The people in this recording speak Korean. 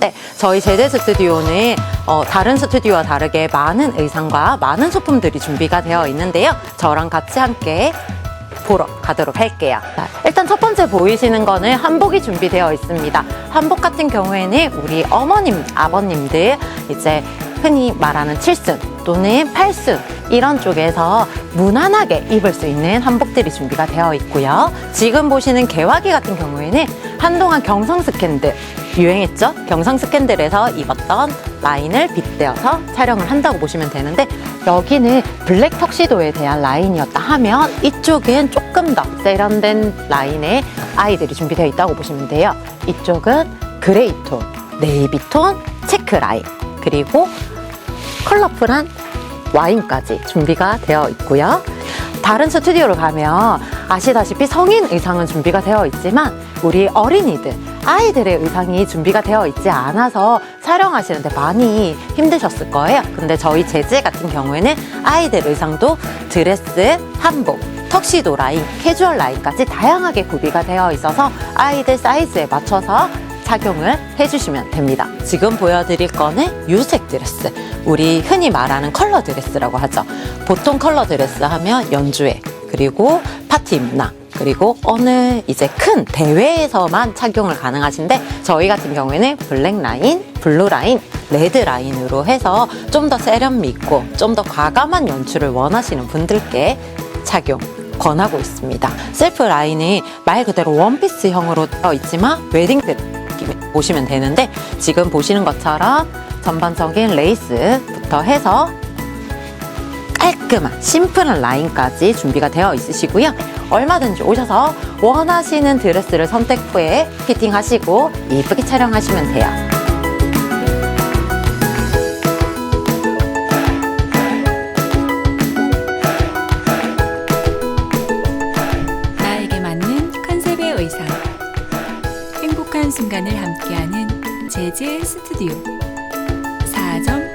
네, 저희 제재 스튜디오는 어, 다른 스튜디오와 다르게 많은 의상과 많은 소품들이 준비가 되어 있는데요. 저랑 같이 함께 보러 가도록 할게요. 자, 일단 첫 번째 보이시는 거는 한복이 준비되어 있습니다. 한복 같은 경우에는 우리 어머님, 아버님들 이제 흔히 말하는 칠순 또는 팔순 이런 쪽에서 무난하게 입을 수 있는 한복들이 준비가 되어 있고요. 지금 보시는 개화기 같은 경우에는 한동안 경성 스캔들 유행했죠? 경성 스캔들에서 입었던 라인을 빗대어서 촬영을 한다고 보시면 되는데 여기는 블랙 턱시도에 대한 라인이었다 하면 이쪽은 조금 더 세련된 라인의 아이들이 준비되어 있다고 보시면 돼요. 이쪽은 그레이 톤, 네이비 톤, 체크 라인 그리고 컬러풀한 와인까지 준비가 되어 있고요. 다른 스튜디오를 가면 아시다시피 성인 의상은 준비가 되어 있지만 우리 어린이들, 아이들의 의상이 준비가 되어 있지 않아서 촬영하시는데 많이 힘드셨을 거예요. 근데 저희 제재 같은 경우에는 아이들 의상도 드레스, 한복, 턱시도 라인, 캐주얼 라인까지 다양하게 구비가 되어 있어서 아이들 사이즈에 맞춰서 착용을 해주시면 됩니다. 지금 보여드릴 거는 유색 드레스. 우리 흔히 말하는 컬러 드레스라고 하죠. 보통 컬러 드레스 하면 연주회, 그리고 파티 문화, 그리고 어느 이제 큰 대회에서만 착용을 가능하신데 저희 같은 경우에는 블랙 라인, 블루 라인, 레드 라인으로 해서 좀 더 세련미 있고 좀 더 과감한 연출을 원하시는 분들께 착용 권하고 있습니다. 셀프 라인이 말 그대로 원피스형으로 되어 있지만 웨딩 드레스 느낌 보시면 되는데 지금 보시는 것처럼 전반적인 레이스부터 해서 깔끔한 심플한 라인까지 준비가 되어 있으시고요. 얼마든지 오셔서 원하시는 드레스를 선택 후에 피팅하시고 예쁘게 촬영하시면 돼요. 나에게 맞는 컨셉의 의상. 행복한 순간을 함께하는 제제 스튜디오. 4점 서면점.